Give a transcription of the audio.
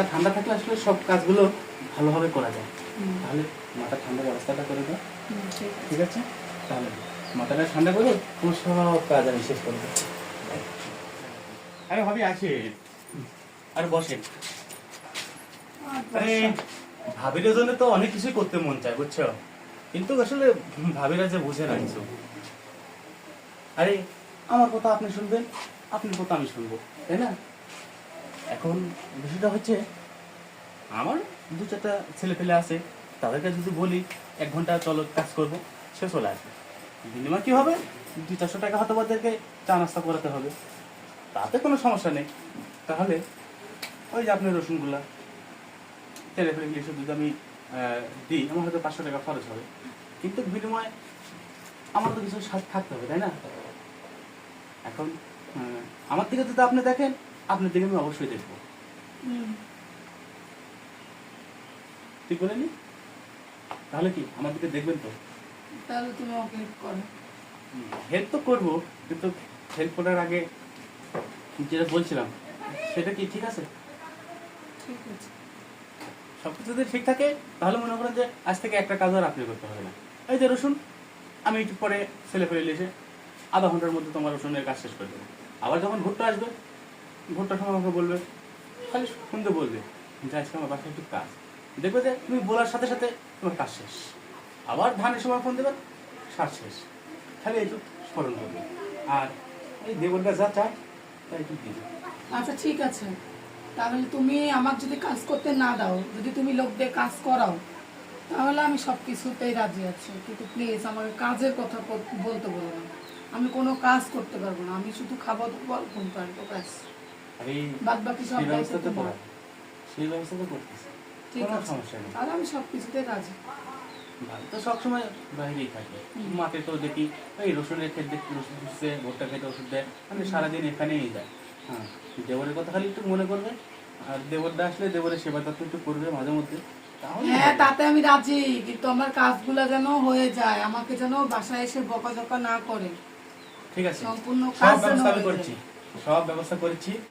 মাথা ঠান্ডা থাকলে আসলে সব কাজগুলো ভালোভাবে করা যায়। তাহলে মাথা ঠান্ডার ব্যবস্থাটা করে দাও। ঠিক আছে। তাহলে মাথাটা ঠান্ডা করে তোমার সব কাজ আমি শেষ করে দেবো আরে ভাবি আছে আর বসেন আরে ভাবির জন্য তো অনেক কিছুই করতে মন চায় বুঝছ? কিন্তু আসলে ভাবিরা যে বুঝে না কিছু। আরে আমার কথা আপনি শুনবেন আপনার কথা আমি শুনব তাই না? এখন বিষয়টা হচ্ছে, আমার দু চারটা ছেলে পেলে আছে, তাদেরকে যদি বলি, এক ঘণ্টা চলো কাজ করব, সে চলে আসবে। বিনিময় কী হবে? দুই চারশো টাকা হয়তো ওদেরকে চা নাস্তা করাতে হবে। তাতে কোনো সমস্যা নেই। তাহলে ওই যে আপনার রসুনগুলা, তেলে ফেলে ইলিশের যদি আমি দিই, আমার হয়তো পাঁচশো টাকা খরচ হবে। কিন্তু বিনিময়ে আমার তো কিছু স্বাদ থাকতে হবে, তাই না? এখন আমার দিকে যদি আপনি দেখেন আপনার দিকে আমি অবশ্যই দেখব। ঠিক বলেনি তাহলে কি আমার দিকে দেখবেন তো? তাহলে তুমি ওকে help করো। হেল্প তো করব কিন্তু হেল্প করার আগে যেটা বলছিলাম সেটা কি ঠিক আছে? ঠিক আছে। সবকিছু যদি ঠিক থাকে তাহলে মনে করেন যে আজ থেকে একটা কাজ আর আপনি করতে হবে না। এই যে রসুন আমি একটু পরে ছেলে ফেলে এসে আধা ঘণ্টার মধ্যে তোমার রসুনের কাজ শেষ করে দেবো। আবার যখন ভুট্টা আসবে ভুট্টার সময় আমাকে বলবে? খালি শুনতে বলবে। যে আজকে আমার বাসায় একটু কাজ। দেখবে যে তুমি বলার সাথে সাথে তোমার কাজ শেষ। আবার ধানের সময় ফোন দেবে, সার শেষ। খালি একটু স্মরণ করবে। আর এই দেবরটা যা চায়, তাই একটু দিবে। আচ্ছা ঠিক আছে। তাহলে তুমি আমার যদি কাজ করতে না দাও, যদি তুমি লোক দিয়ে কাজ করাও, তাহলে আমি সব কিছুতেই রাজি আছি। কিন্তু প্লিজ আমাকে কাজের কথা বলতে বলো না। আমি কোনো কাজ করতে পারব না। আমি শুধু খাবার দাবো আর ঘুম পারব ব্যাস। আর বাদ বাকি সব সেই দায়িত্ব ব্যবস্থা তো তোমার। করা সেই ব্যবস্থা করতেছি। কোনো সমস্যা নেই। তাহলে আমি সব কিছুতেই রাজি। ভাই তো সবসময় বাইরেই থাকে। মাঠে তো দেখি এই রসুনের ক্ষেত দেখি রসুন দিচ্ছে ভুট্টা খেতে ওষুধ দেয়। আমি সারাদিন এখানেই হ্যাঁ দেবরের কথা খালি একটু মনে করবে আর দেবরটা আসলে দেবরের সেবা তত্ত্ব একটু করবে মাঝে মধ্যে। হ্যাঁ তাতে আমি রাজি কিন্তু আমার কাজগুলো যেন হয়ে যায় আমাকে যেন বাসায় এসে বকাঝকা না করে। ঠিক আছে। সম্পূর্ণ কাজ করছি। সব ব্যবস্থা করেছি।